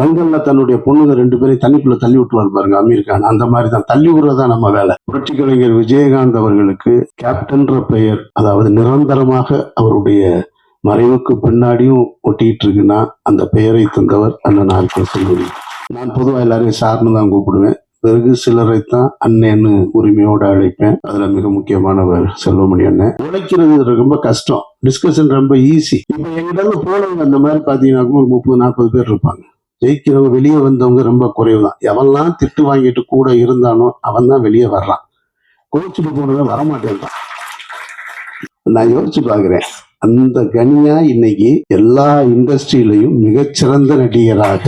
நங்கல்ல தன்னுடைய பொண்ணுங்க ரெண்டு பேரையும் தண்ணிக்குள்ள தள்ளி விட்டுவார் பாருங்க அமீர் கான். அந்த மாதிரி தான் தள்ளி விடுறதா நம்ம வேலை. புரட்சி கலைஞர் விஜயகாந்த் அவர்களுக்கு கேப்டன்ற பெயர் அதாவது நிரந்தரமாக அவருடைய மறைவுக்கு பின்னாடியும் ஒட்டிட்டு இருக்குன்னா அந்த பெயரை தந்தவர் அண்ணன் ஆர் கே நான் பொதுவாக எல்லாரையும் சார்னு தான் கூப்பிடுவேன். பிறகு சிலரை தான் அண்ணன்னு உரிமையோடு அழைப்பேன். அதுல மிக முக்கியமானவர் செல்வமணி அண்ணன். உழைக்கிறது ரொம்ப கஷ்டம். டிஸ்கஷன் ரொம்ப ஈஸி இப்போ எங்கிட்ட போனவங்க அந்த மாதிரி பார்த்தீங்கன்னாக்கும் ஒரு முப்பது நாற்பது பேர் இருப்பாங்க. ஜெயிக்கிறவங்க வெளியே வந்தவங்க ரொம்ப குறைவு தான் எவன்லாம் திட்டு வாங்கிட்டு கூட இருந்தானோ அவன் தான் வெளியே வர்றான். கோச்சுட்டு போனவன் வரமாட்டேன்றான். நான் யோசிச்சு பார்க்கிறேன். அந்த கனியா இன்னைக்கு எல்லா இண்டஸ்ட்ரியிலையும் மிகச்சிறந்த நடிகராக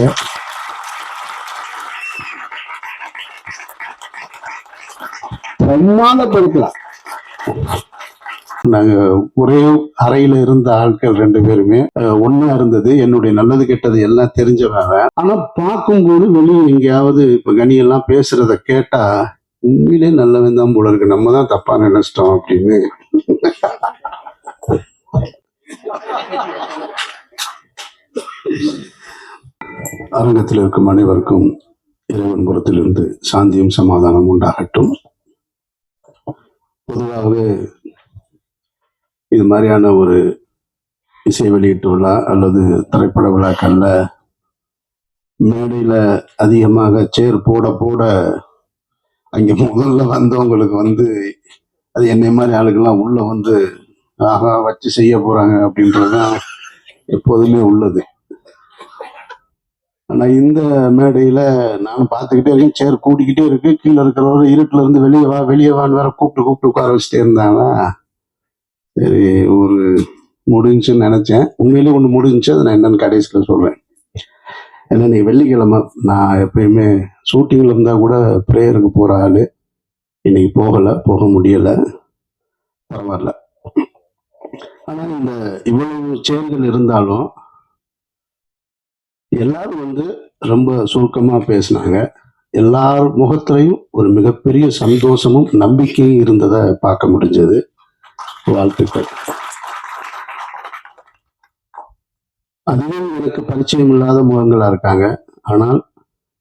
பிரமாதப்படுத்தலாம் நாங்க ஒரே அறையில இருந்த ஆட்கள் ரெண்டு பேருமே அஹ், ஒண்ணா இருந்தது. என்னுடைய நல்லது கெட்டது எல்லாம் தெரிஞ்சவங்க ஆனா பார்க்கும்போது வெளியே எங்கேயாவது இப்ப கனியெல்லாம் பேசுறத கேட்டா உண்மையிலே நல்லவன் தான் போல இருக்கு. நம்ம தான் தப்பா நினைச்சிட்டோம் அப்படின்னு. அரங்கத்தில் இருக்கும் அனைவருக்கும் இறைவன் புறத்திலிருந்து சாந்தியும் சமாதானம் உண்டாகட்டும். பொதுவாகவே இது மாதிரியான ஒரு இசை வெளியீட்டு விழா அல்லது திரைப்பட விழாக்கள்ல மேடையில் அதிகமாக சேர் போட போட அங்கே முதல்ல வந்தவங்களுக்கு வந்து அது என்னை மாதிரி ஆளுக்கெல்லாம் உள்ளே வந்து ஆகா வச்சு செய்ய போறாங்க அப்படின்றதுதான் எப்போதுமே உள்ளது. ஆனால் இந்த மேடையில் நான் பார்த்துக்கிட்டே இருக்கேன் சேர் கூட்டிக்கிட்டே இருக்கு கீழே இருக்கிறவங்க இருட்டில் இருந்து வெளியே வா வெளியே வான்னு வேற கூப்பிட்டு கூப்பிட்டு உட்கார வச்சுட்டே இருந்தாங்கன்னா ஒரு முடிஞ்சுன்னு நினச்சேன். உண்மையிலேயே ஒன்று முடிஞ்சு அதை நான் என்னென்னு கடைசியில் சொல்கிறேன் ஏன்னா நீ வெள்ளிக்கிழமை நான் எப்பயுமே ஷூட்டிங்கில் இருந்தால் கூட ப்ரேயருக்கு போகிற ஆள். இன்னைக்கு போகலை போக முடியலை. பரவாயில்ல. ஆனால் இந்த இவ்வளவு செயல்கள் இருந்தாலும் எல்லாரும் வந்து ரொம்ப சுருக்கமாக பேசினாங்க. எல்லார் முகத்திலையும் ஒரு மிகப்பெரிய சந்தோஷமும் நம்பிக்கையும் இருந்ததை பார்க்க முடிஞ்சது. வாழ்த்துக்கள். அதிகம் எனக்கு பரிச்சயம் இல்லாத முகங்களா இருக்காங்க. ஆனால்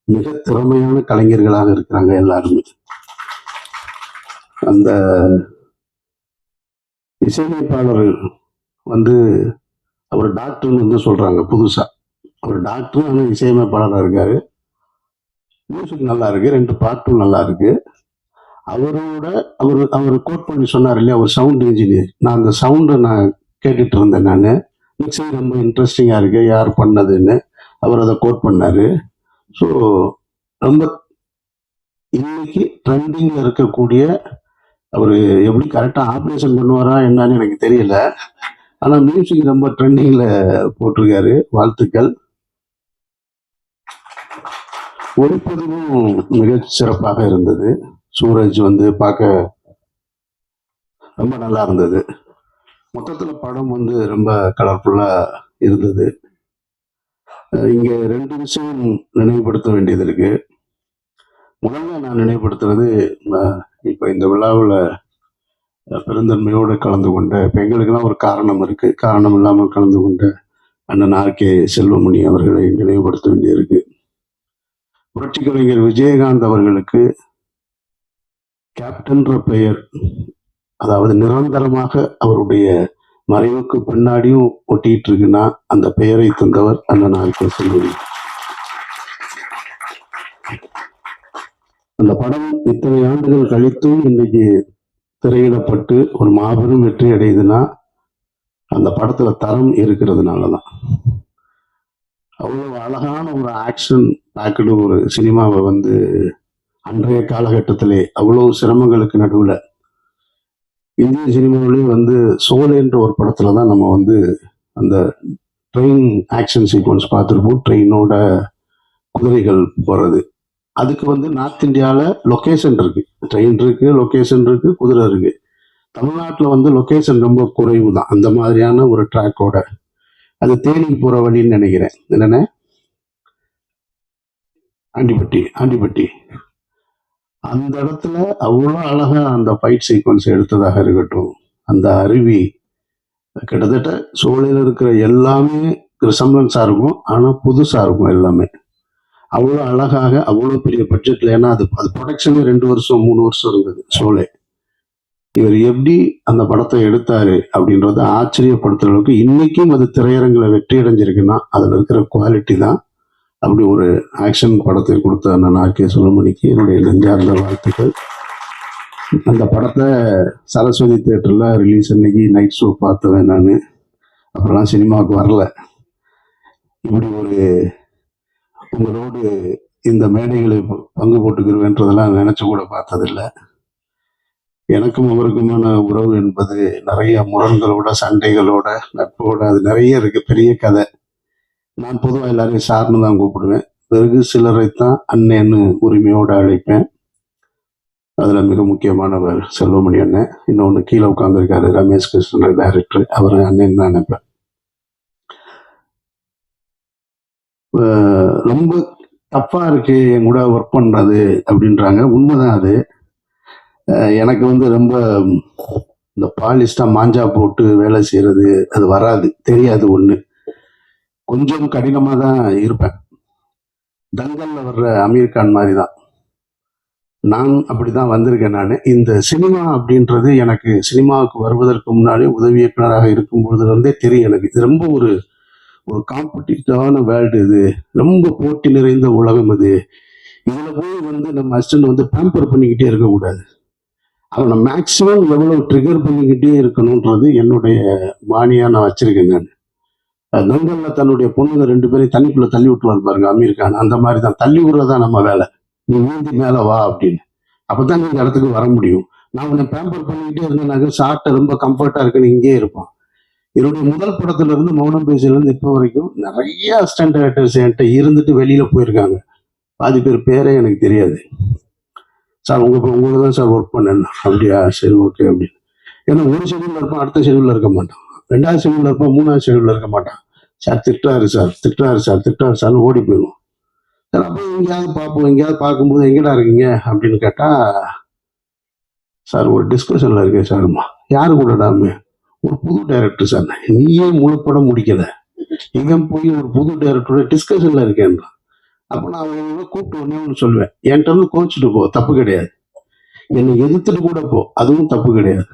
மிக திறமையான கலைஞர்களாக இருக்கிறாங்க எல்லாருமே. அந்த இசையமைப்பாளர் வந்து அவர் டாக்டர்னு வந்து சொல்றாங்க புதுசா. அவர் டாக்டர் ஆனால் இசையமைப்பாளராக இருக்காரு. மியூசிக் நல்லா இருக்கு. ரெண்டு பாட்டும் நல்லா இருக்கு. அவரோட அவர் அவர் கோட் பண்ணி சொன்னார் இல்லையா ஒரு சவுண்ட் இன்ஜினியர் நான் அந்த சவுண்டை நான் கேட்டுட்டு இருந்தேன் நான். மிக்சிங் ரொம்ப இன்ட்ரெஸ்டிங்காக இருக்கு யார் பண்ணதுன்னு அவர் அதை கோட் பண்ணார். ஸோ ரொம்ப இன்னைக்கு ட்ரெண்டிங்கில் இருக்கக்கூடிய அவர் எப்படி கரெக்டாக ஆப்ரேஷன் பண்ணுவாரா என்னன்னு எனக்கு தெரியல. ஆனால் மியூசிக் ரொம்ப ட்ரெண்டிங்கில் போட்டிருக்காரு வாழ்த்துக்கள். ஒளிப்பதிவும் மிகச் சிறப்பாக இருந்தது. சூரஜ் வந்து பார்க்க ரொம்ப நல்லா இருந்தது. மொத்தத்தில் படம் வந்து ரொம்ப கலர்ஃபுல்லாக இருந்தது. இங்கே ரெண்டு விஷயம் நினைவுபடுத்த வேண்டியது இருக்கு. முதல்ல நான் நினைவுபடுத்துறது இப்போ இந்த விழாவில் பெருந்தன்மையோடு கலந்து கொண்ட இப்போ எங்களுக்கெல்லாம் ஒரு காரணம் இருக்கு. காரணம் இல்லாமல் கலந்து கொண்ட அண்ணன் ஆர் கே செல்வமணி அவர்களை நினைவுபடுத்த வேண்டியிருக்கு புரட்சி கலைஞர் விஜயகாந்த் அவர்களுக்கு கேப்டன்ற பெயர் அதாவது நிரந்தரமாக அவருடைய மறைவுக்கு பின்னாடியும் ஒட்டிட்டு இருக்குன்னா அந்த பெயரை தந்தவர் அண்ணன் ஆர்கே கே அந்த படம் இத்தனை ஆண்டுகள் கழித்தும் இன்றைக்கு திரையிடப்பட்டு ஒரு மாபெரும் வெற்றி அடையுதுன்னா அந்த படத்துல தரம் இருக்கிறதுனால தான் அவ்வளவு அழகான ஒரு ஆக்ஷன் பேக்கடு ஒரு சினிமாவை வந்து அன்றைய காலகட்டத்திலே அவ்வளவு சிரமங்களுக்கு நடுவில் இந்திய சினிமாவிலே வந்து சோலேன்ற ஒரு படத்தில் தான் நம்ம வந்து அந்த ட்ரெயின் ஆக்ஷன் சீக்வன்ஸ் பார்த்துருப்போம். ட்ரெயினோட குதிரைகள் போகிறது அதுக்கு வந்து நார்த் இந்தியாவில் லொக்கேஷன் இருக்குது ட்ரெயின் இருக்குது லொக்கேஷன் இருக்குது குதிரை இருக்குது தமிழ்நாட்டில் வந்து லொக்கேஷன் ரொம்ப குறைவு தான். அந்த மாதிரியான ஒரு ட்ராக்கோட. அது தேனி போகிற வழின்னு நினைக்கிறேன். என்னென்ன ஆண்டிப்பட்டி ஆண்டிப்பட்டி. அந்த இடத்துல அவ்வளோ அழகா அந்த ஃபைட் சீக்வன்ஸ் எடுத்ததாக இருக்கட்டும். அந்த அருவி கிட்டத்தட்ட சோலையில் இருக்கிற எல்லாமே ரிசம்பலன்ஸாக இருக்கும். ஆனால் புதுசாக இருக்கும் எல்லாமே. அவ்வளோ அழகாக அவ்வளோ பெரிய பட்ஜெட்ல ஏன்னா அது அது ப்ரொடக்ஷனே ரெண்டு வருஷம் மூணு வருஷம் இருந்தது சோலை. இவர் எப்படி அந்த படத்தை எடுத்தாரு அப்படின்றத ஆச்சரியப்படுத்துற அளவுக்கு இன்னைக்கும் அது திரையரங்குல வெற்றி அடைஞ்சிருக்குன்னா அதில் இருக்கிற குவாலிட்டி தான். அப்படி ஒரு ஆக்ஷன் படத்தை கொடுத்த அண்ணன் ஆர் கே சுப்பிரமணிக்கு என்னுடைய நெஞ்சார்ந்த வாழ்த்துக்கள். அந்த படத்தை சரஸ்வதி தேட்டரில் ரிலீஸ் அன்னைக்கு நைட் ஷோ பார்த்துவேன் நான். அப்புறம்லாம் சினிமாவுக்கு வரல. இப்படி ஒரு உங்களோடு இந்த மேடைகளை பங்கு போட்டுக்கிறவேன்றதெல்லாம் நினச்சி கூட பார்த்ததில்ல. எனக்கும் அவருக்குமான உறவு என்பது நிறைய முரண்களோட சண்டைகளோட நட்போட அது நிறைய இருக்குது பெரிய கதை. நான் பொதுவாக எல்லாரையும் சார்னு தான் கூப்பிடுவேன். பிறகு சிலரை தான் அண்ணன்னு உரிமையோடு அழைப்பேன். அதில் மிக முக்கியமானவர் செல்வமணி அண்ணன் இன்னொன்று கீழே உட்காந்துருக்காரு ரமேஷ் கிருஷ்ணன் டைரக்டர் அவர் அண்ணன் தான் நினைப்பேன். ரொம்ப தப்பாக இருக்கு என் கூட ஒர்க் பண்ணுறது அப்படின்றாங்க. உண்மைதான் அது. எனக்கு வந்து ரொம்ப இந்த பாலிஸ்டா மாஞ்சா போட்டு வேலை செய்கிறது அது வராது. தெரியாது ஒன்று கொஞ்சம் கடினமாக தான் இருப்பேன். தங்கல்ல வர்ற அமீர் கான் மாதிரி தான் நான் அப்படி தான் வந்திருக்கேன் நான். இந்த சினிமா அப்படின்றது எனக்கு சினிமாவுக்கு வருவதற்கு முன்னாலே உதவி இயக்குனராக இருக்கும் பொழுதுலேருந்தே தெரியும் எனக்கு. இது ரொம்ப ஒரு ஒரு காம்படிட்டிவான வேர்ல்டு இது. ரொம்ப போட்டி நிறைந்த உலகம் இது. இதில் போய் வந்து நம்ம அசிஸ்டன்ட் வந்து பேம்பர் பண்ணிக்கிட்டே இருக்கக்கூடாது. அவனை மேக்சிமம் எவ்வளோ ட்ரிகர் பண்ணிக்கிட்டே இருக்கணுன்றது என்னுடைய பாணியாக நான் வச்சுருக்கேன் நான். நங்கல்ல தன்னுடைய பொண்ணுங்க ரெண்டு பேரையும் தண்ணிக்குள்ள தள்ளி விட்டுவார் பாருங்க அமீர் கான். அந்த மாதிரி தான் தள்ளி விடுறதா நம்ம வேலை. நீ ஊந்தி மேல வா அப்படின்னு. அப்பதான் நீ இந்த இடத்துக்கு வர முடியும். நான் உன்னை பேம்பர் பண்ணிக்கிட்டே இருந்தேனாக்க ஷார்ட்டை ரொம்ப கம்ஃபர்ட்டா இருக்குன்னு இங்கே இருப்பான் என்னுடைய முதல் படத்துல இருந்து மௌனம் பேசில இருந்து இப்போ வரைக்கும் நிறைய அசிஸ்டன்ட் டைரக்டர்ஸ் என்கிட்ட இருந்துட்டு வெளியில போயிருக்காங்க. பாதி பேர் பேரே எனக்கு தெரியாது. சார் உங்க உங்களுக்கு தான் சார் ஒர்க் பண்ணேன் அப்படியா? சரி ஓகே அப்படின்னு. ஏன்னா ஒரு ஷெடியூல்ல இருப்பான் அடுத்த ஷெடியூல்ல இருக்க மாட்டான் ரெண்டாவது ஷெடியூல்ல இருப்போம் மூணாவது ஷெடியூல்ல இருக்க மாட்டான். சார் திட்டுறாரு சார் திட்டுறாரு சார் திட்டாரு சார்னு ஓடி போயிடுவோம் சார் அப்போ எங்கேயாவது பார்ப்போம் எங்கேயாவது பார்க்கும்போது எங்கடா இருக்கீங்க? அப்படின்னு கேட்டால் சார் ஒரு டிஸ்கஷனில் இருக்கேன் சார்மா. யாரு கூடடாமே ஒரு புது டைரக்டர் சார் நீயே முழு படம் முடிக்கல. எங்கே போய் ஒரு புது டைரக்டரோட டிஸ்கஷனில் இருக்கேன்றான் அப்போ நான் அவங்களை கூப்பிட்டு ஒண்ணே ஒன்று சொல்லுவேன். என்கிட்ட இருந்து கோச்சிட்டு போ தப்பு கிடையாது. என்னை எதிர்த்துட்டு கூட போ அதுவும் தப்பு கிடையாது.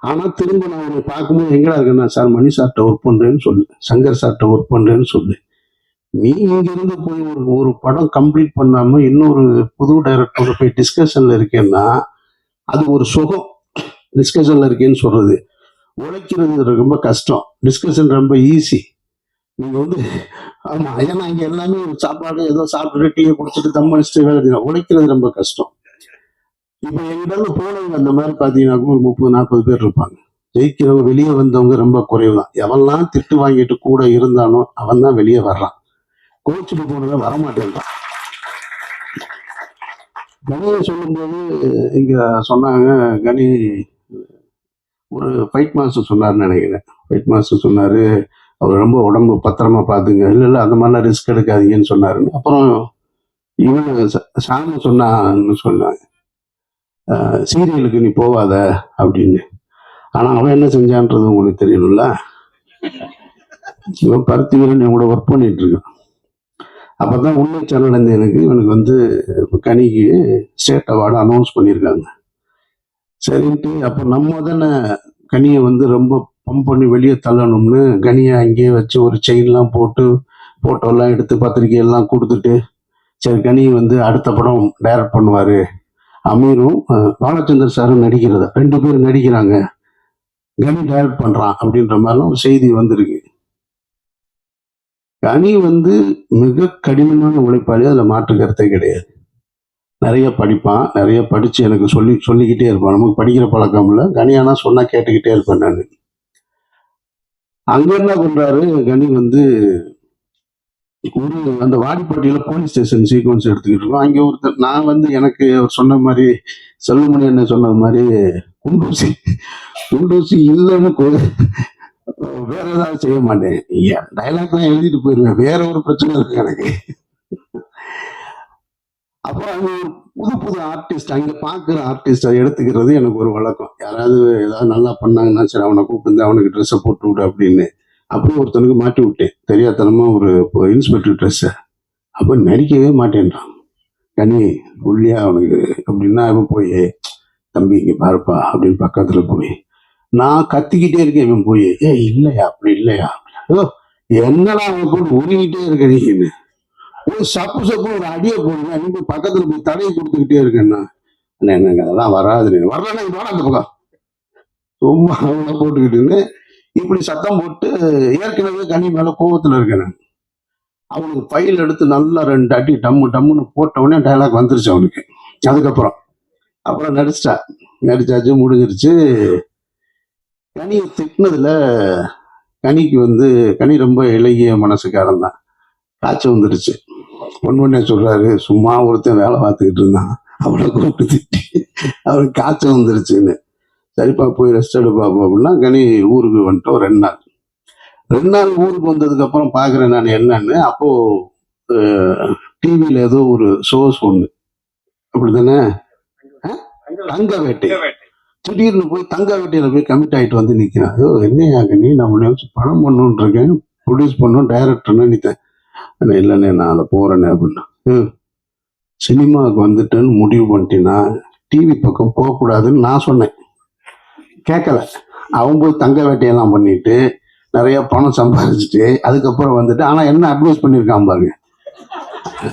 ஆனால் திரும்ப நான் உன்னை பார்க்கும்போது எங்கடா நான் சார் மணி சார்ட்ட ஒர்க் பண்ணுறேன்னு சொல்லு. சங்கர் சார்ட்ட ஒர்க் பண்ணுறேன்னு சொல்லு. நீ இங்கிருந்து போய் ஒரு ஒரு படம் கம்ப்ளீட் பண்ணாமல் இன்னொரு புது டைரக்டரோட போய் டிஸ்கஷனில் இருக்கேன்னா அது ஒரு சுகம். டிஸ்கஷனில் இருக்கேன்னு சொல்றது. உழைக்கிறது ரொம்ப கஷ்டம். டிஸ்கஷன் ரொம்ப ஈஸி நீங்கள் வந்து ஆமாம் ஏன்னா இங்கே எல்லாமே சாப்பாடு ஏதோ சாப்பிட்டுட்டு டீயை குடிச்சிட்டு தம் அடிச்சுட்டு வேலை செய்யணும். உழைக்கிறது ரொம்ப கஷ்டம். இப்ப எங்கிட்ட போனவங்க அந்த மாதிரி பாத்தீங்கன்னா ஒரு முப்பது நாற்பது பேர் இருப்பாங்க. ஜெயிக்கிறவங்க வெளியே வந்தவங்க ரொம்ப குறைவு தான் எவெல்லாம் திட்டு வாங்கிட்டு கூட இருந்தானோ அவன் தான் வெளியே வர்றான். கோச்சுட்டு போனவன் வரமாட்டேன்றான். கனியை சொல்லும்போது இங்க சொன்னாங்க கனி ஒரு ஃபைட் மாஸ்டர் சொன்னார்னு நினைக்கிறேன். ஃபைட் மாஸ்டர் சொன்னாரு அவர் ரொம்ப உடம்பு பத்திரமா பாத்துங்க இல்ல இல்ல அந்த மாதிரிலாம் ரிஸ்க் எடுக்காதீங்கன்னு சொன்னாருன்னு. அப்புறம் இவன் சாமி சொன்னான்னு சொன்னாங்க. சீரியலுக்கு நீ போகாத அப்படின்னு. ஆனால் அவன் என்ன செஞ்சான்றது உங்களுக்கு தெரியணும்ல? இவன் பருத்தி வீரன் இவன் கூட ஒர்க் பண்ணிட்டு இருக்கான் அப்பதான் உண்மை சேனல் இருந்து எனக்கு இவனுக்கு வந்து கனிக்கு ஸ்டேட் அவார்டு அனௌன்ஸ் பண்ணியிருக்காங்க. சரின்ட்டு அப்போ நம்ம தானே கனியை வந்து ரொம்ப பம்ப் பண்ணி வெளியே தள்ளணும்னு கனியை அங்கேயே வச்சு ஒரு செயின்லாம் போட்டு போட்டோலாம் எடுத்து பத்திரிக்கையெல்லாம் கொடுத்துட்டு சரி கனி வந்து அடுத்த படம் டைரக்ட் பண்ணுவார். அமீரும் பாலச்சந்தர் சாரும் நடிக்கிறத ரெண்டு பேரும் நடிக்கிறாங்க. கனி டைரக்ட் பண்றான் அப்படின்ற மாதிரிலாம் ஒரு செய்தி வந்திருக்கு. கனி வந்து மிக கடினமான உழைப்பாளி அதுல மாற்று கருத்தே கிடையாது. நிறைய படிப்பான் நிறைய படிச்சு எனக்கு சொல்லி சொல்லிக்கிட்டே இருப்பான். நமக்கு படிக்கிற பழக்கம் இல்லை. கனியானா சொன்னா கேட்டுக்கிட்டே இருப்பேன் நான். அங்க என்ன பண்றாரு? கனி வந்து ஒரு அந்த வாடிப்பட்டியில் போலீஸ் ஸ்டேஷன் சீக்வன்ஸ் எடுத்துக்கிட்டு இருக்கோம். அங்கே ஒருத்தர் நான் வந்து எனக்கு அவர் சொன்ன மாதிரி செல்வமணி என்ன சொன்ன மாதிரி குண்டூசி குண்டூசி இல்லைன்னு வேற ஏதாவது செய்ய மாட்டேன். டைலாக் தான் எழுதிட்டு போயிருவேன். வேற ஒரு பிரச்சனை இருக்கு எனக்கு. அப்புறம் அங்க ஒரு புது புது ஆர்டிஸ்ட் அங்க பாக்குற ஆர்டிஸ்டை எடுத்துக்கிறது எனக்கு ஒரு வழக்கம். யாராவது ஏதாவது நல்லா பண்ணாங்கன்னா சரி அவனை கூப்பிட்டு அவனுக்கு ட்ரெஸ்ஸை போட்டு விடு அப்படின்னு. அப்படியே ஒருத்தனுக்கு மாட்டி விட்டேன். தெரியாதனமாக ஒரு இன்ஸ்பெக்டர் ட்ரெஸ்ஸை அப்போ நடிக்கவே மாட்டேன்றான். கனி உள்ளியா அவனுக்கு அப்படின்னா இவன் போய் தம்பி இங்க பாருப்பா அப்படின்னு பக்கத்துல போய். நான் கத்திக்கிட்டே இருக்கேன் இவன் போய் ஏ இல்லையா அப்படி இல்லையா? ஏதோ என்னடா அவன் போட்டு உருகிட்டே இருக்க நீன்னு ஒரு சப்பு சப்பு ஒரு அடியை போடுங்க நீ பக்கத்தில் பக்கத்துல போய் தடையை கொடுத்துக்கிட்டே இருக்கேன்னா அண்ணா, எனக்கு அதெல்லாம் வராது நீ வரலன்னா இங்க வாடா அந்த பக்கம். சும்மா அவனை போட்டுக்கிட்டுன்னு இப்படி சத்தம் போட்டு ஏற்கனவே கனி மேல கோவத்துல இருக்கேன் அவனுக்கு ஃபைல் எடுத்து நல்லா ரெண்டு அடி டம்மு டம்முன்னு போட்ட உடனே டைலாக் வந்துருச்சு அவனுக்கு. அதுக்கப்புறம். அப்புறம் நடிச்சிட்டா. நடிச்சாச்சு முடிஞ்சிருச்சு. கனியை திட்டினதுல கனிக்கு வந்து கனி ரொம்ப இளைய மனசுக்காரன் தான். காய்ச்சல் வந்துருச்சு. ஒன்று ஒன்றே சொல்றாரு சும்மா ஒருத்தன் வேலை பார்த்துக்கிட்டு இருந்தான். அவனை கூப்பிட்டு திட்டி அவனுக்கு காய்ச்சல் வந்துருச்சுன்னு. சரிப்பா போய் ரெஸ்ட் எடு அப்படின்னா கனி ஊருக்கு வந்துட்டோம் ரெண்டு நாள். ரெண்டு நாள் ஊருக்கு வந்ததுக்கப்புறம் பார்க்குறேன் நான் என்னன்னு. அப்போது டிவியில் ஏதோ ஒரு ஷோஸ் ஒன்று அப்படிதானே தங்க வேட்டை திடீர்னு போய் தங்க வேட்டையில் போய் கமிட் ஆகிட்டு வந்து நிற்கிறேன் ஐயோ என்னையா நீ நான் உன்னை வச்சு படம் பண்ணணும்னு இருக்கேன். ப்ரொடியூஸ் பண்ணும் டைரக்டர்னு நினைத்தேன். அண்ணா, இல்லைண்ணே நான் அதை போகிறேனே அப்படின்னா. சினிமாவுக்கு வந்துட்டேன்னு முடிவு பண்ணிட்டேன்னா டிவி பக்கம் போகக்கூடாதுன்னு நான் சொன்னேன். கேட்கல. அவன் போய் தங்க வேட்டையெல்லாம் பண்ணிட்டு நிறைய பணம் சம்பாதிச்சுட்டு அதுக்கப்புறம் வந்துட்டு ஆனா என்ன அட்வைஸ் பண்ணியிருக்கான் பாருங்க.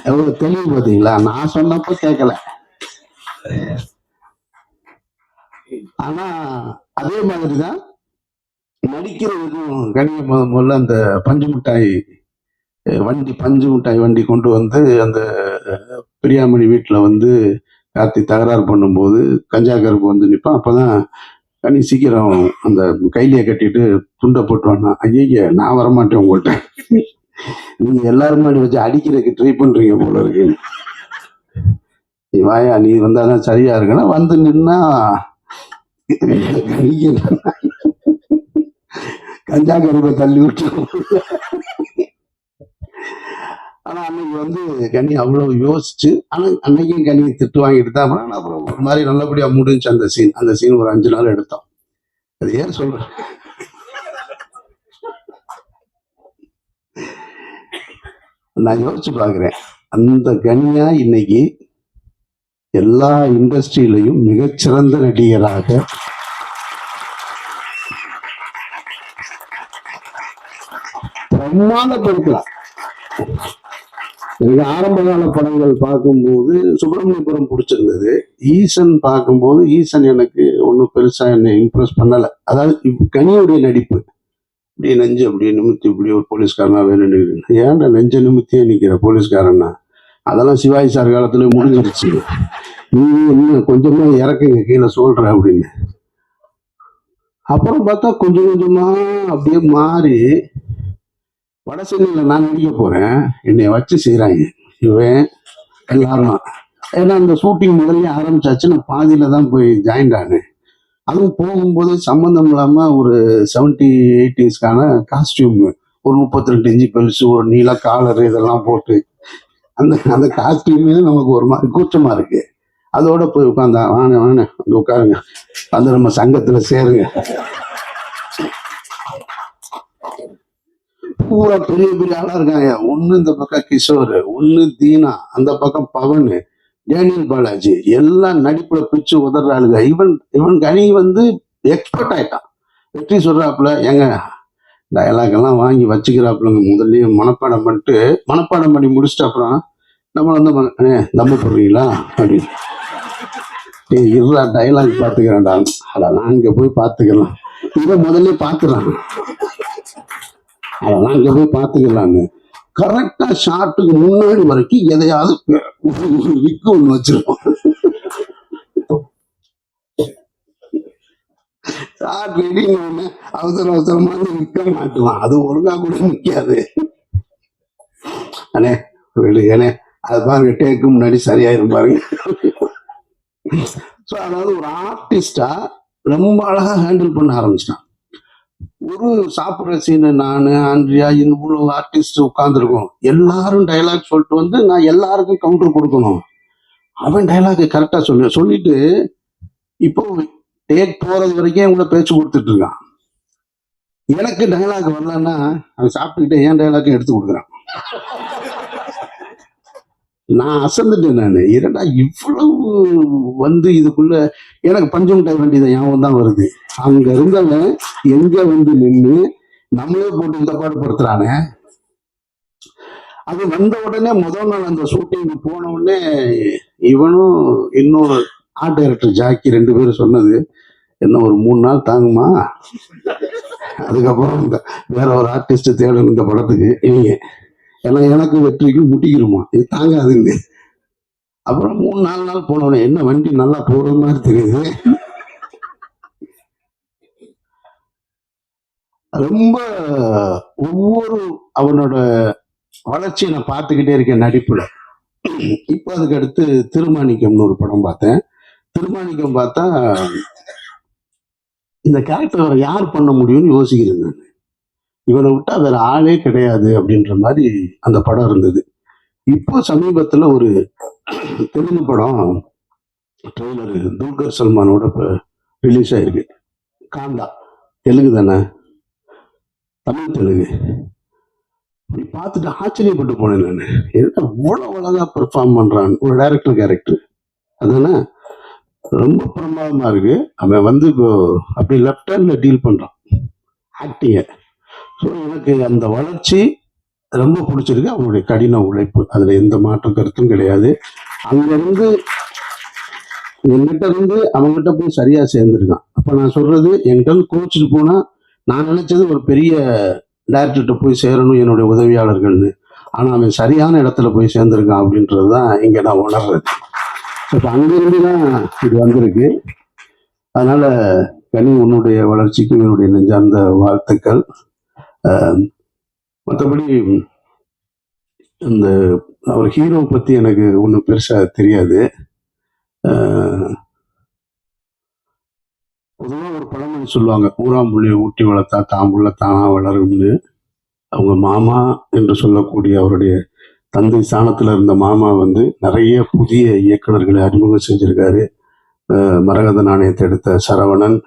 எவ்வளவு தெளிவு பார்த்தீங்களா? நான் சொன்னப்போ கேட்கல. ஆனா அதே மாதிரிதான் நடிக்கிறதுக்கும் முதல்ல அந்த பஞ்சு மிட்டாய் வண்டி பஞ்சு மிட்டாய் வண்டி கொண்டு வந்து அந்த பிரியாமணி வீட்டில் வந்து கார்த்தி தகராறு பண்ணும்போது கஞ்சா கருப்பு வந்து நிற்பான் அப்பதான் நீ சீக்கிரம் அந்த கையிலேயே கட்டிட்டு துண்டை போட்டு வானா ஐயோ நான் வரமாட்டேன் உங்கள்கிட்ட நீங்க எல்லாரும் வச்சு அடிக்கிறதுக்கு ட்ரை பண்றீங்க போல இருக்கு. நீ வாயா நீ வந்தாதான் சரியா இருக்குன்னா வந்து நின்னா. கஞ்சா கருப்பை தள்ளி விட்டு ஆனா அன்னைக்கு வந்து கனி அவ்வளவு யோசிச்சு ஆனா அன்னைக்கும் கனி திட்டு வாங்கிட்டு தான் போனா. அப்புறம் ஒரு மாதிரி நல்லபடியா முடிஞ்சு அந்த சீன் அந்த சீன் ஒரு அஞ்சு நாள் எடுத்தோம். அது ஏன் சொல்றேன் நான் யோசிச்சு பார்க்குறேன். அந்த கனியா இன்னைக்கு எல்லா இண்டஸ்ட்ரியிலையும் மிகச்சிறந்த நடிகராக பிரம்மாண்டப்படுத்தலாம் எனக்கு ஆரம்ப கால படங்கள் பார்க்கும்போது சுப்பிரமணியபுரம் பிடிச்சிருந்தது. ஈசன் பார்க்கும்போது ஈசன் எனக்கு ஒன்றும் பெருசாக என்னை இம்ப்ரெஸ் பண்ணலை. அதாவது கனியுடைய நடிப்பு. இப்படி நெஞ்சு அப்படியே நிமித்தி இப்படி ஒரு போலீஸ்காரனா வேணும் ஏன்டா நெஞ்ச நிமித்தியே நிற்கிற போலீஸ்காரன்னா? அதெல்லாம் சிவாஜி சார் காலத்துல முடிஞ்சிருச்சு. நீங்க இன்னும் கொஞ்சமா இறக்குங்க கீழே சொல்ற அப்படின்னு. அப்புறம் பார்த்தா கொஞ்சம் கொஞ்சமா அப்படியே மாறி வட சென்னையில் நான் நடிக்க போறேன். என்னை வச்சு செய்கிறாங்க இவன் எல்லாரும். ஏன்னா அந்த ஷூட்டிங் முதல்ல ஆரம்பிச்சாச்சு. நான் பாதியில தான் போய் ஜாயின் ஆனேன். அதுவும் போகும்போது சம்மந்தம் இல்லாமல் ஒரு செவன்டி எயிட்டிஸ்க்கான காஸ்டியூம் ஒரு முப்பத்தி ரெண்டு இஞ்சி பெருசு ஒரு நீல காலர் இதெல்லாம் போட்டு அந்த அந்த காஸ்டியூமே நமக்கு ஒரு மாதிரி கூச்சமாக இருக்கு. அதோட போய் உட்காந்தா வாங்க வாங்க வந்து உட்காருங்க. வந்து நம்ம சங்கத்தில் சேருங்க. பூரா பெரிய பெரிய ஆளா இருக்காங்க. ஒன்னு இந்த பக்கம் கிஷோர் ஒன்னு தீனா அந்த பக்கம் பவன் டேனியல் பாலாஜி. எல்லாம் நடிப்புல பிச்சு உதற ஆளுங்க. இவன் இவன் கனி வந்து எக்ஸ்பர்ட் ஆயிட்டான். வெற்றி சொல்றாப்புல ஏங்க டயலாக் எல்லாம் வாங்கி வச்சுக்கிறாப்புலங்க. முதல்லயே மனப்பாடம் பண்ணிட்டு மனப்பாடம் பண்ணி முடிச்சிட்ட அப்புறம் நம்ம வந்து ம- போடுறீங்களா? அப்படின்னு. ஏய் இருடா டயலாக் பார்த்துக்கிறேன்டா அட நான் இங்க போய் பார்த்துக்கலாம் இவன் முதல்ல பார்த்துறான் அதெல்லாம் நான் இங்க போய் பார்த்துக்கலான்னு கரெக்டா ஷார்ட்டுக்கு முன்னாடி வரைக்கும் எதையாவது விக்கு ஒண்ணு வச்சிருக்கோம் ஷார்ட் ரெடிங்க ஒண்ணு அவசர அவசரமா விற்க மாட்டுவான். அது ஒழுங்கா கூட நிக்காது. அண்ணே வெளியனே அது பாருங்க டேக்கு முன்னாடி சரியாயிரும் பாருங்க. ஸோ அதாவது ஒரு ஆர்டிஸ்டா ரொம்ப அழகா ஹேண்டில் பண்ண ஆரம்பிச்சிட்டான். ஒரு சாப்பிட்ற சீனு நான் ஆண்ட்ரியா இவ்வளோ ஆர்டிஸ்ட் உட்காந்துருக்கோம் எல்லாரும் டைலாக் சொல்லிட்டு வந்து நான் எல்லாருக்கும் கவுண்டர் கொடுக்கணும். அவன் டைலாக் கரெக்டாக சொல்லு சொல்லிட்டு இப்போ டேக் போகிறது வரைக்கும் உங்களை பேச்சு கொடுத்துட்டு இருக்கான். எனக்கு டைலாக் வரலன்னா அவன் சாப்பிட்டுக்கிட்டே ஏன் டைலாக்கும் எடுத்து கொடுக்குறான். நான் அசந்துட்டேன் நான். இரண்டா இவ்வளவு வந்து இதுக்குள்ள எனக்கு பஞ்சம் டைம் வேண்டியது ஞாபகம் தான் வருது. அங்க இருந்தவன் எங்க வந்து நின்று நம்மளே போட்டு இந்த பாடுபடுத்துறானே அது வந்த உடனே முதல் நாள் அந்த ஷூட்டிங் போன உடனே இவனும் இன்னொரு ஆர்ட் டைரக்டர் ஜாக்கி ரெண்டு பேரும் சொன்னது என்ன ஒரு மூணு நாள் தாங்குமா? அதுக்கப்புறம் இந்த வேற ஒரு ஆர்டிஸ்ட் தேடணும் இந்த படத்துக்கு. இவங்க ஏன்னா எனக்கு வெற்றிக்கு முட்டிக்கிருமா. இது தாங்காதுன்னு அப்புறம் மூணு நாலு நாள் போனோடனே என்ன வண்டி நல்லா போற மாதிரி தெரியுது? ரொம்ப ஒவ்வொரு அவனோட வளர்ச்சியை நான் பார்த்துக்கிட்டே இருக்கேன் நடிப்புல. இப்போ அதுக்கு அடுத்து திருமாணிக்கம்னு ஒரு படம் பார்த்தேன். திருமாணிக்கம் பார்த்தா இந்த கேரக்டர் யார் பண்ண முடியும்னு யோசிக்கிறேன் நான். இவனை விட்டா வேற ஆளே கிடையாது அப்படின்ற மாதிரி அந்த படம் இருந்தது. இப்போ சமீபத்தில் ஒரு தெலுங்கு படம் ட்ரெய்லர் துல்கர் சல்மானோட இப்போ ரிலீஸ் ஆயிருக்கு. காந்தா தெலுங்கு தானே? தமிழ் தெலுங்கு. இப்படி பார்த்துட்டு ஆச்சரியப்பட்டு போனேன் நான். என்ன இவ்வளோ அழகாக பெர்ஃபார்ம் பண்ணுறான் ஒரு டைரக்டர் கேரக்டர் அதானே? ரொம்ப பிரமாதமாக இருக்குது அவன் வந்து இப்போ அப்படி லெஃப்ட் ஹேண்டில் டீல் பண்ணுறான் ஆக்டிங்க ஸோ எனக்கு அந்த வளர்ச்சி ரொம்ப பிடிச்சிருக்கு. அவனுடைய கடின உழைப்பு. அதுல எந்த மாற்று கருத்தும் கிடையாது. அங்கேருந்து என்கிட்ட இருந்து அவன்கிட்ட போய் சரியா சேர்ந்துருக்கான். அப்ப நான் சொல்றது என்கிட்ட இருந்து கோச்சிட்டு போனால் நான் நினைச்சது ஒரு பெரிய டேரக்டர்கிட்ட போய் சேரணும் என்னுடைய உதவியாளர்கள்னு. ஆனா அவன் சரியான இடத்துல போய் சேர்ந்துருக்கான் அப்படின்றது தான் இங்க நான் உணர்றது இப்போ அங்கேருந்து தான் இது வந்திருக்கு. அதனால கனி உன்னுடைய வளர்ச்சிக்கு என்னுடைய நெஞ்சார்ந்த வாழ்த்துக்கள். மற்றபடி இந்த அவர் ஹீரோ பற்றி எனக்கு ஒன்றும் பெருசாக தெரியாது. பொதுவாக ஒரு பழமொழி சொல்லுவாங்க ஊராம்புள்ளியை ஊட்டி வளர்த்தா தாம்புள்ள தானாக வளரும்னு. அவங்க மாமா என்று சொல்லக்கூடிய அவருடைய தந்தை ஸ்தானத்தில் இருந்த மாமா வந்து நிறைய புதிய இயக்குனர்களை அறிமுகம் செஞ்சுருக்காரு. மரகத நாணயத்தை எடுத்த சரவணன்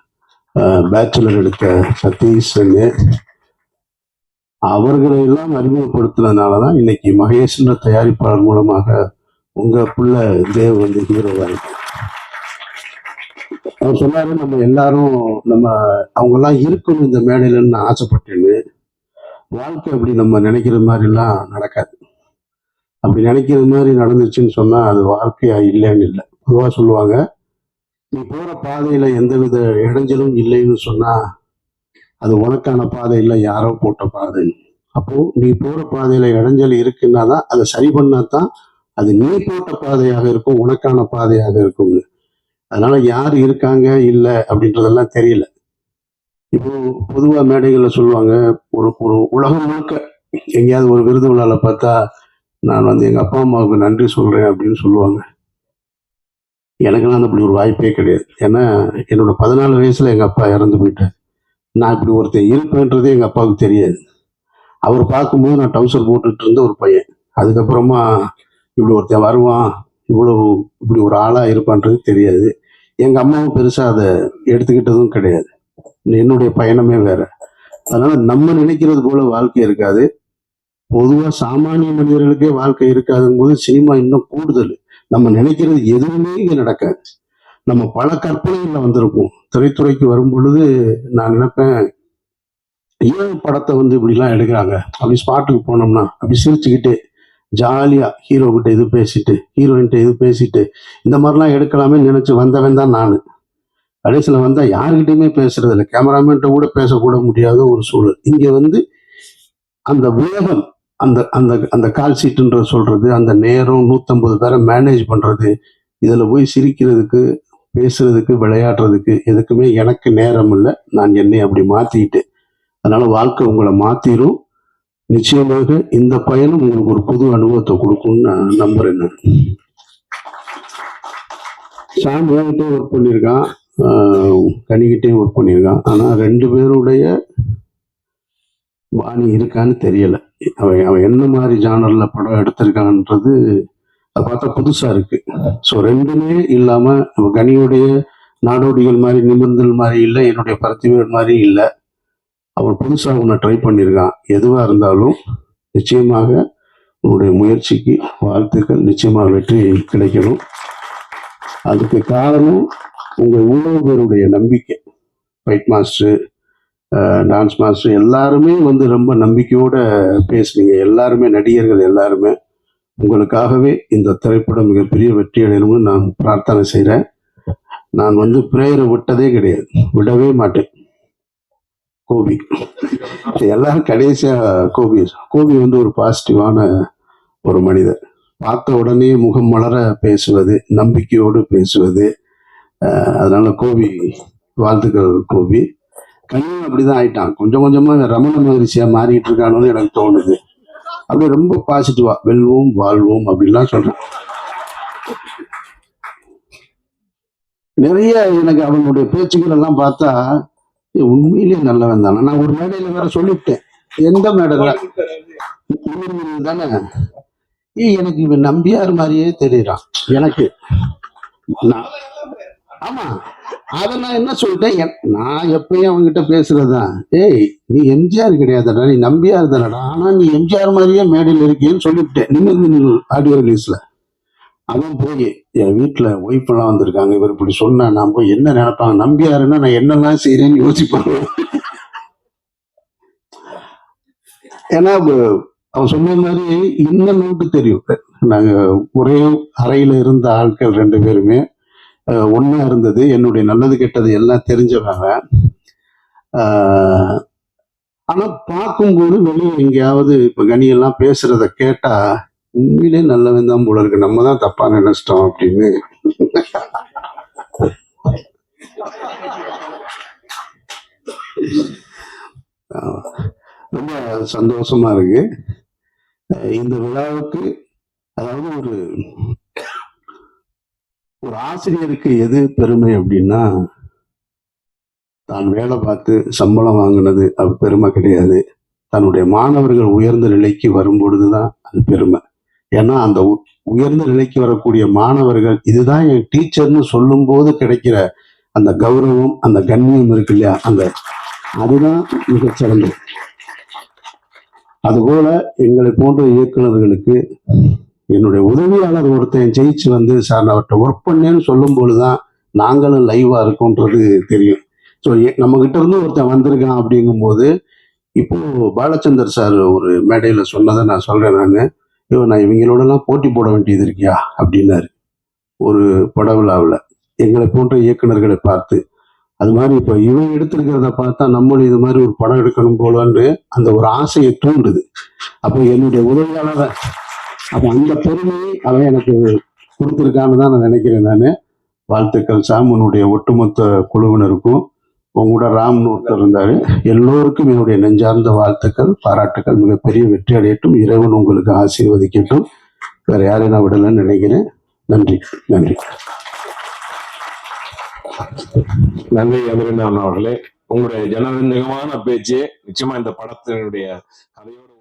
பேச்சுலர் எடுத்த சதீஷ் அவர்களை எல்லாம் அறிமுகப்படுத்தினதுனால தான் இன்னைக்கு மகேஷ்ன்ற தயாரிப்பாளர் மூலமாக உங்க புள்ள தேவ் வந்து ஹீரோவாக அவர் சொன்னாரு நம்ம எல்லாரும் நம்ம அவங்கெல்லாம் இருக்கணும் இந்த மேடையிலன்னு நான் ஆசைப்பட்டேன்னு. வாழ்க்கை அப்படி நம்ம நினைக்கிற மாதிரிலாம் நடக்காது. அப்படி நினைக்கிற மாதிரி நடந்துச்சுன்னு சொன்னா அது வாழ்க்கையா இல்லைன்னு இல்லை. பொதுவாக சொல்லுவாங்க நீ போற பாதையில எந்தவித இடைஞ்சலும் இல்லைன்னு சொன்னா அது உனக்கான பாதை இல்லை யாரோ போட்ட பாதை. அப்போ நீ போற பாதையில இடைஞ்சல் இருக்குன்னா தான் அதை சரி பண்ணா தான் அது நீ போட்ட பாதையாக இருக்கும் உனக்கான பாதையாக இருக்கும்னு. அதனால யார் இருக்காங்க இல்லை அப்படின்றதெல்லாம் தெரியல. இப்போ பொதுவாக மேடைகளில் சொல்லுவாங்க ஒரு ஒரு உலகம் முழுக்க எங்கேயாவது ஒரு விருது விழாவில் பார்த்தா நான் வந்து எங்கள் அப்பா அம்மாவுக்கு நன்றி சொல்கிறேன் அப்படின்னு சொல்லுவாங்க. எனக்கெல்லாம் அப்படி ஒரு வாய்ப்பே கிடையாது. ஏன்னா என்னோட பதினாலு வயசில் எங்கள் அப்பா இறந்து போயிட்டார். நான் இப்படி ஒருத்தன் இருப்பேன்றதே எங்க அப்பாவுக்கு தெரியாது. அவர் பார்க்கும்போது நான் டவுசர் போட்டுட்டு இருந்த ஒரு பையன். அதுக்கப்புறமா இப்படி ஒருத்தன் வருவான் இவ்வளவு இப்படி ஒரு ஆளா இருப்பான்றது தெரியாது. எங்க அம்மாவும் பெருசா அதை எடுத்துக்கிட்டதும் கிடையாது. என்னுடைய பயணமே வேற. அதனால நம்ம நினைக்கிறது போல வாழ்க்கை இருக்காது. பொதுவா சாமானிய மனிதர்களுக்கே வாழ்க்கை இருக்காதுங்கும் போது சினிமா இன்னும் கூடுதல். நம்ம நினைக்கிறது எதுவுமே இங்க நடக்காது. நம்ம பல கற்பனைகளில் வந்திருப்போம். திரைத்துறைக்கு வரும் பொழுது நான் நினைப்பேன் ஏன் படத்தை வந்து இப்படிலாம் எடுக்கிறாங்க? அப்படி ஸ்பாட்டுக்கு போனோம்னா அப்படி சிரிச்சுக்கிட்டு ஜாலியாக ஹீரோ கிட்ட இது பேசிட்டு ஹீரோயின்கிட்ட இது பேசிட்டு இந்த மாதிரிலாம் எடுக்கலாமே நினச்சி வந்தவன் தான் நான். கடைசியில் வந்தால் யாருக்கிட்டையுமே பேசுறது இல்லை கேமராமேன்ட்ட கூட பேசக்கூட முடியாத ஒரு சூழல். இங்கே வந்து அந்த வேகம் அந்த அந்த அந்த கால் சீட்டுன்ற சொல்றது அந்த நேரம் நூற்றம்பது பேரை மேனேஜ் பண்ணுறது இதில் போய் சிரிக்கிறதுக்கு பேசுறதுக்கு விளையாடுறதுக்கு எதுக்குமே எனக்கு நேரம் இல்லை. நான் என்னை அப்படி மாற்றிக்கிட்டேன் அதனால் வாழ்க்கை உங்களை மாற்றிடும் நிச்சயமாக இந்த பயணம் உங்களுக்கு ஒரு புது அனுபவத்தை கொடுக்கும்னு நான் நம்புறேன் நான். சாம் ஒர்க் பண்ணியிருக்கான். கனிக்கிட்டே ஒர்க் பண்ணியிருக்கான். ஆனால் ரெண்டு பேருடைய பாணி இருக்கான்னு தெரியலை. அவன் அவன் என்ன மாதிரி ஜானரில் படம் எடுத்திருக்கான்றது அதை பார்த்தா புதுசாக இருக்குது ஸோ ரெண்டுமே இல்லாம அவன் கனியுடைய நாடோடிகள் மாதிரி நிமிர்ந்தல் மாதிரி இல்லை என்னுடைய பருத்திவேல் மாதிரி இல்லை. அவன் புதுசாக உன்னை ட்ரை பண்ணியிருக்கான் எதுவாக இருந்தாலும் நிச்சயமாக உன்னுடைய முயற்சிக்கு வாழ்த்துக்கள். நிச்சயமாக வெற்றி கிடைக்கணும். அதுக்கு காரணம் உங்கள் இவ்வளவு நம்பிக்கை. ஃபைட் மாஸ்டரு டான்ஸ் மாஸ்டர் எல்லாருமே வந்து ரொம்ப நம்பிக்கையோடு பேசுனீங்க. எல்லாருமே நடிகர்கள் எல்லாருமே. உங்களுக்காகவே இந்த திரைப்படம் மிகப்பெரிய வெற்றி அடையணும்னு நான் பிரார்த்தனை செய்கிறேன் நான் வந்து பிரேயரை விட்டதே கிடையாது. விடவே மாட்டேன். கோபி. எல்லாரும் கடைசியாக கோபி. கோபி வந்து ஒரு பாசிட்டிவான ஒரு மனிதர். பார்த்த உடனே முகம் மலர பேசுவது நம்பிக்கையோடு பேசுவது அதனால கோபி வாழ்த்துக்கள் கோபி. கண்ணன் அப்படிதான் ஆயிட்டான். கொஞ்சம் கொஞ்சமா ரமண மகரிஷியா மாறிட்டு இருக்கானோன்னு எனக்கு தோணுது. அப்படியே ரொம்ப பாசிட்டிவா வெல்வோம் வாழ்வோம் அப்படின்லாம் சொல்றேன். நிறைய எனக்கு அவனுடைய பேச்சுகள் எல்லாம் பார்த்தா உண்மையிலேயே நல்லவன் தானே. நான் ஒரு மேடையில வேற சொல்லிவிட்டேன் எந்த மேடையில? தானே. எனக்கு இவன் நம்பியார் மாதிரியே தெரியறான். எனக்கு நான் ஆமா. அத நான் என்ன சொல்லிட்டேன்? என்- நான் எப்பயும் அவன்கிட்ட பேசுறதுதான் ஏய் நீ எம்ஜிஆர் கிடையாதுடா. நீ நம்பியார் தானடா. ஆனா நீ எம்ஜிஆர் மாதிரியே மேடையில் இருக்கேன்னு சொல்லிவிட்டேன். நிமிர்ந்து ஆடியோ ரிலீஸ்ல அவன் போய் என் வீட்டுல ஒய்ஃப் எல்லாம் வந்திருக்காங்க. இவர் இப்படி சொன்னா நான் போய் என்ன நினைப்பாங்க நம்பியாருன்னா நான் என்னெல்லாம் செய்யறேன்னு யோசிப்பாங்க ஏன்னா அவ- அவன் சொன்ன மாதிரி இன்னும் நோட்டு தெரியும். நாங்க ஒரே அறையில இருந்த ஆட்கள் ரெண்டு பேருமே ஒன்றா இருந்தது. என்னுடைய நல்லது கெட்டது எல்லாம் தெரிஞ்சவங்க ஆனால் பார்க்கும்போது வெளியே எங்கேயாவது இப்போ கனியெல்லாம் பேசுகிறத பேசுறத கேட்டா உண்மையிலே நல்லவன் தான் போல இருக்கு. நம்ம தான் தப்பா நினைச்சிட்டோம் அப்படின்னு. ரொம்ப சந்தோஷமா இருக்கு. இந்த விழாவுக்கு அதாவது ஒரு ஒரு ஆசிரியருக்கு எது பெருமை அப்படின்னா தான் வேலை பார்த்து சம்பளம் வாங்கினது அது பெருமை கிடையாது. தன்னுடைய மாணவர்கள் உயர்ந்த நிலைக்கு வரும்பொழுதுதான் அது பெருமை. ஏன்னா அந்த உ- உயர்ந்த நிலைக்கு வரக்கூடிய மாணவர்கள் இதுதான் என் டீச்சர்னு சொல்லும்போது கிடைக்கிற அந்த கௌரவம் அந்த கண்ணியம் இருக்கு இல்லையா? அந்த அதுதான் மிகச்சிறந்தது. அதுபோல எங்களை போன்ற இயக்குனர்களுக்கு என்னுடைய உதவியாளர் ஒருத்தன் ஜெயிச்சு வந்து சார் நான் அவர்கிட்ட ஒர்க் பண்ணேன்னு சொல்லும் பொழுதுதான் நாங்களும் லைவா இருக்கோன்றது தெரியும். ஸோ நம்ம கிட்ட இருந்து ஒருத்தன் வந்திருக்கான் அப்படிங்கும்போது இப்போ பாலச்சந்தர் சார் ஒரு மேடையில சொன்னதை நான் சொல்றேன் நான். ஐயோ நான் இவங்களோடலாம் போட்டி போட வேண்டியது இருக்கியா? அப்படின்னாரு. ஒரு பட விழாவில் எங்களை போன்ற இயக்குனர்களை பார்த்து அது மாதிரி இப்போ இவன் எடுத்திருக்கிறத பார்த்தா நம்மளும் இது மாதிரி ஒரு படம் எடுக்கணும் போலன்னு அந்த ஒரு ஆசையை தூண்டுது. அப்போ என்னுடைய உதவியாளரை அப்போ அந்த பெருமையை அவன் எனக்கு கொடுத்துருக்கான்னு தான் நான் நினைக்கிறேன் நான். வாழ்த்துக்கள் சாமனுடைய ஒட்டுமொத்த குழுவினருக்கும். உங்களோட கூட ராம்னு ஒருத்தர் இருந்தாரு. எல்லோருக்கும் என்னுடைய நெஞ்சார்ந்த வாழ்த்துக்கள் பாராட்டுக்கள் மிகப்பெரிய வெற்றி அடையட்டும். இறைவன் உங்களுக்கு ஆசீர்வதிக்கட்டும். வேற யாரையும் நான் விடலன்னு நினைக்கிறேன். நன்றி நன்றி. நன்றி அபிரண்ணன் அவர்களே. உங்களுடைய ஜனரஞ்சகமான பேச்சு நிச்சயமா இந்த படத்தினுடைய கதையோடு